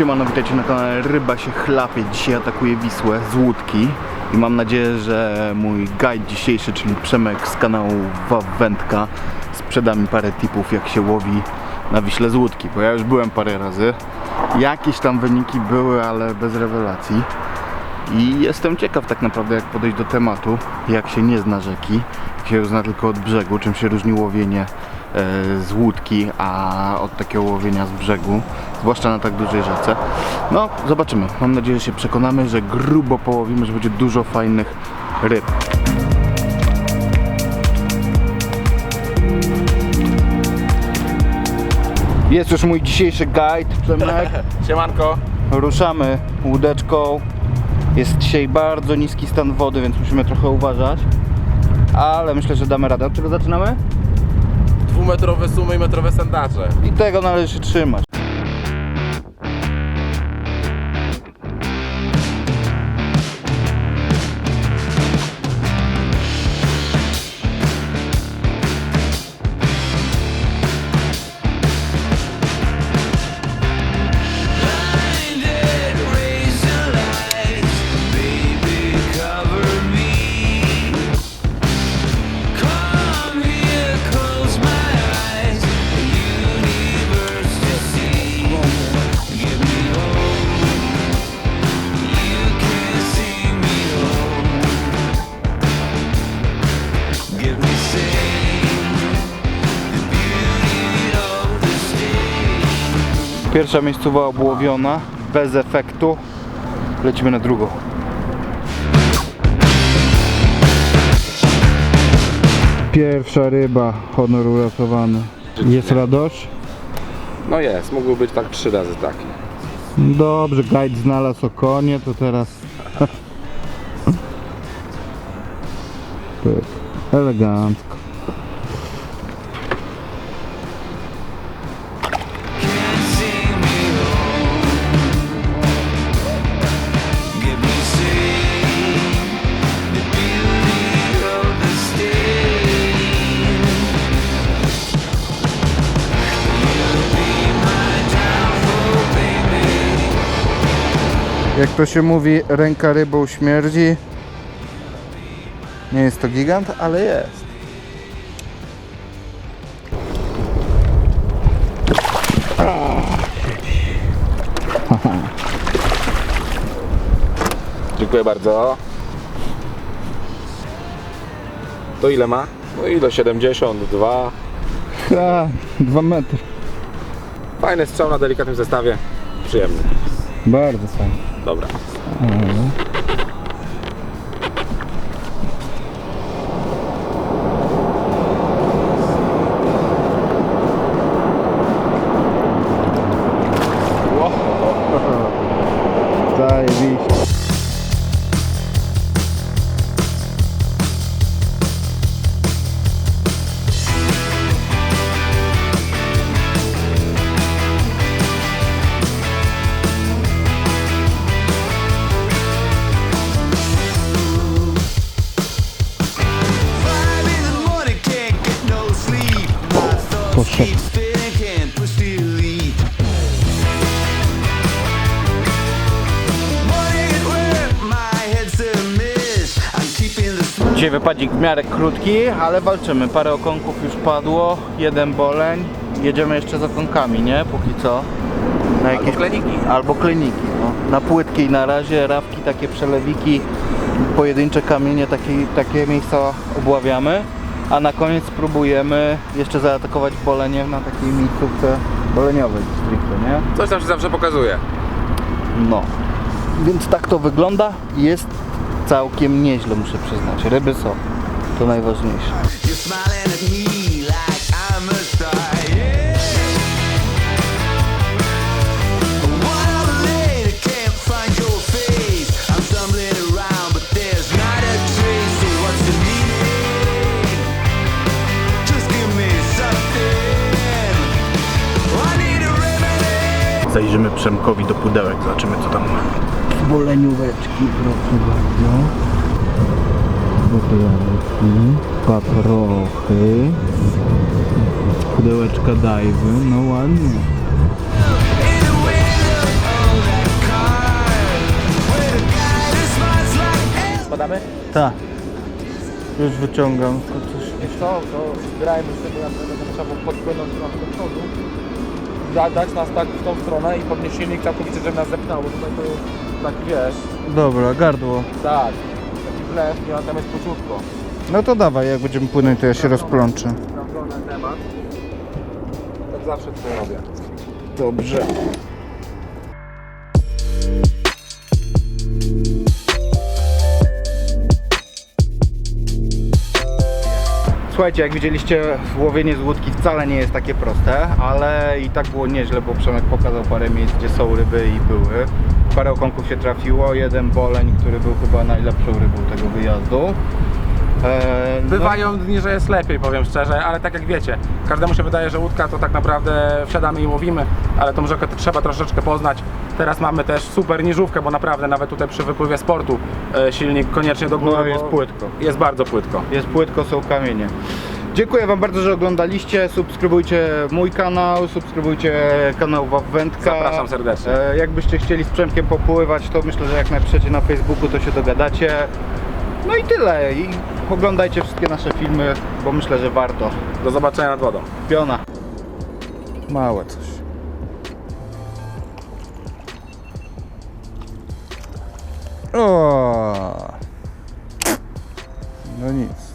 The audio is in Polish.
Siemano, witajcie na kanale Ryba się chlapie. Dzisiaj atakuję Wisłę z łódki i mam nadzieję, że mój guide dzisiejszy, czyli Przemek z kanału Wawędka sprzeda mi parę tipów jak się łowi na Wiśle z łódki, bo ja już byłem parę razy. Jakieś tam wyniki były, ale bez rewelacji. I jestem ciekaw tak naprawdę jak podejść do tematu, jak się nie zna rzeki, jak się ją zna tylko od brzegu, czym się różni łowienie z łódki, a od takiego łowienia z brzegu, zwłaszcza na tak dużej rzece. No, zobaczymy. Mam nadzieję, że się przekonamy, że grubo połowimy, że będzie dużo fajnych ryb. Jest już mój dzisiejszy guide, Przemek. Siemanko. Ruszamy łódeczką. Jest dzisiaj bardzo niski stan wody, więc musimy trochę uważać. Ale myślę, że damy radę. Od czego zaczynamy? Dwumetrowe sumy i metrowe sandacze. I tego należy się trzymać. Pierwsza miejscowa obłowiona, bez efektu. Lecimy na drugą. Pierwsza ryba, honor uratowany. Jest radość? No jest, mógłby być tak trzy razy taki. Dobrze, guide znalazł okonie, to teraz... Pyk. Elegancko. Jak to się mówi, ręka rybą śmierdzi. Nie jest to gigant, ale jest. Dziękuję bardzo. To ile ma? No i do 72. Ha, dwa metry. Fajny strzał na delikatnym zestawie. Przyjemny. Bardzo fajnie. Dobra. Zajebiście. Smooth. Dzisiaj wypadzik w miarę krótki, ale walczymy. Parę okonków już padło, jeden boleń. Jedziemy jeszcze z okonkami, nie? Póki co. Na Albo kleniki. Albo kliniki. No. Na płytkiej na razie, rawki, takie przelewiki, pojedyncze kamienie, takie, takie miejsca obławiamy. A na koniec spróbujemy jeszcze zaatakować boleniem na takiej miejscówce boleniowej stricte, nie? Coś tam się zawsze pokazuje. No. Więc tak to wygląda. Jest całkiem nieźle, muszę przyznać. Ryby są. To najważniejsze. zajrzymy Przemkowi do pudełek, zobaczymy co tam ma. Bolenióweczki, proszę bardzo. Pudełeczki, paprochy, pudełeczka dajwy, no ładnie. Spadamy? Tak. Już wyciągam tylko coś. Wiesz co, to zbierajmy sobie na pewno, bo podpłynąć na końcu. Da, dać nas tak w tą stronę i podnieść silnik całkowicie, żeby nas zepnęło. Tutaj to jest tak wiesz, Dobra, gardło. tak, taki wlew, nie ma tam jest pociutko. No to dawaj, jak będziemy płynąć, to ja się rozplączę. Sprawdzony temat. Tak zawsze to robię. Dobrze. Słuchajcie, jak widzieliście, łowienie z łódki wcale nie jest takie proste, ale i tak było nieźle, bo Przemek pokazał parę miejsc, gdzie są ryby i były. Parę okonków się trafiło, jeden boleń, który był chyba najlepszą rybą tego wyjazdu. Eee, no- Bywają dni, że jest lepiej, powiem szczerze, ale tak jak wiecie, każdemu się wydaje, że łódka to tak naprawdę wsiadamy i łowimy, ale tą rzekę to trzeba troszeczkę poznać. Teraz mamy też super niżówkę, bo naprawdę nawet tutaj przy wypływie sportu e, silnik koniecznie do góry. No, jest płytko. Jest bardzo płytko. Jest płytko, są kamienie. Dziękuję Wam bardzo, że oglądaliście. Subskrybujcie mój kanał, subskrybujcie kanał Wawędka. Zapraszam serdecznie. E, jakbyście chcieli z Przemkiem popływać, to myślę, że jak napiszecie na Facebooku, to się dogadacie. No i tyle. I oglądajcie wszystkie nasze filmy, bo myślę, że warto. Do zobaczenia nad wodą. Piona. Małe coś. O. No nic.